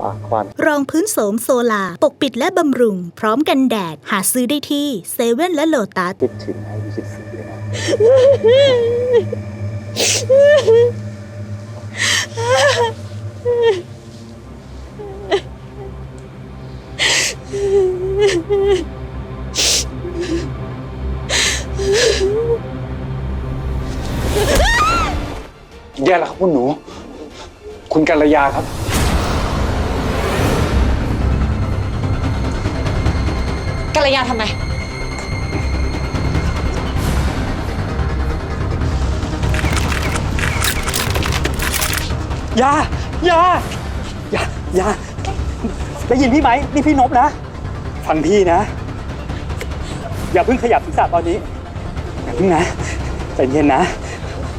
ปากควันรองพื้นโสมโซลา ปกปิดและบำรุง พร้อมกันแดด หาซื้อได้ที่เซเว่นและโลตัสคิดถึงให้คิดถึงเลยนะแย่แล้วครับคุณหนู คุณกัลยาครับ กัลยาทำไมยายายายาได้ยินพี่ไหมนี่พี่นบนะ ฟังพี่นะ อย่าเพิ่งขยับศีรษะตอนนี้ อย่าเพิ่งนะใจเย็นนะ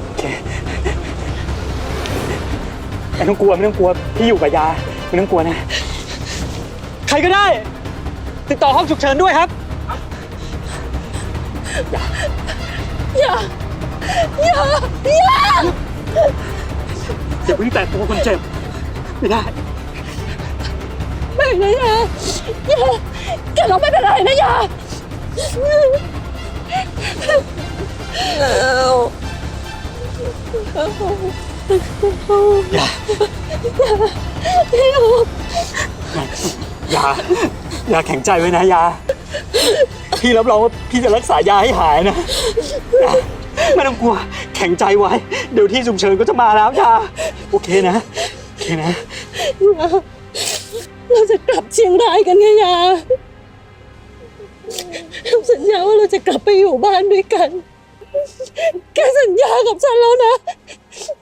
โอเคไม่ต้องกลัวไม่ต้องกลัวพี่อยู่กับยาไม่ต้องกลัวนะ ใครก็ได้ ติดต่อห้องฉุกเฉินด้วยครับ อย่า อย่า อย่า อย่าเพิ่งแตะตัวคนเจ็บ ไม่ได้ ไม่นะยาอย่าแกเราไม่เป็นไรนะยาแล้วอย่าอย่าอย่า ยาแข็งใจไว้นะยา พี่รับรองว่าพี่จะรักษายาให้หายนะยาไม่ต้องกลัว แข็งใจไว้ เดี๋ยวที่ฉุกเฉินก็จะมาแล้วยา โอเคนะ โอเคนะ เราจะกลับเชียงรายกันไงยาเราสัญญาว่าเราจะกลับไปอยู่บ้านด้วยกัน แกสัญญากับฉันแล้วนะ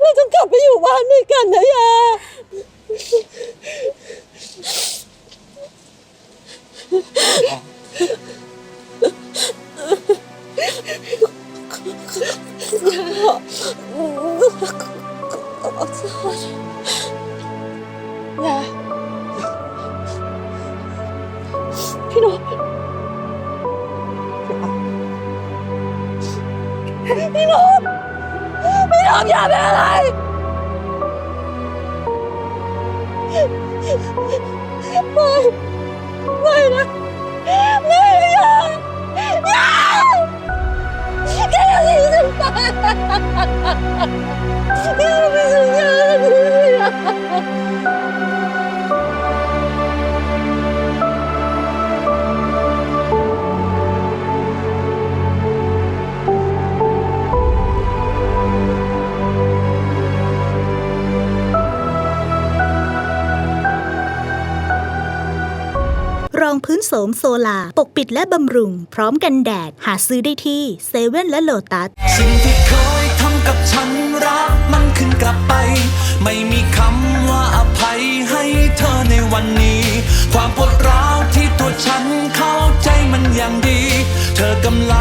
เราจะกลับไปอยู่บ้านด้วยกันนะยา ยาพี่โนพี่โนพี่โนอย่าเป็นอะไร ไม่ ไม่นะ องพื้นโสมโซลา ปกปิดและบำรุง พร้อมกันแดด หาซื้อได้ที่เซเว่นและโลตัส สิ่งที่เคยทำกับฉันรักมันขึ้นกลับไป ไม่มีคำว่าอภัยให้เธอในวันนี้ ความปวดร้าวที่ตัวฉันเข้าใจมันอย่างดี เธอกำลัง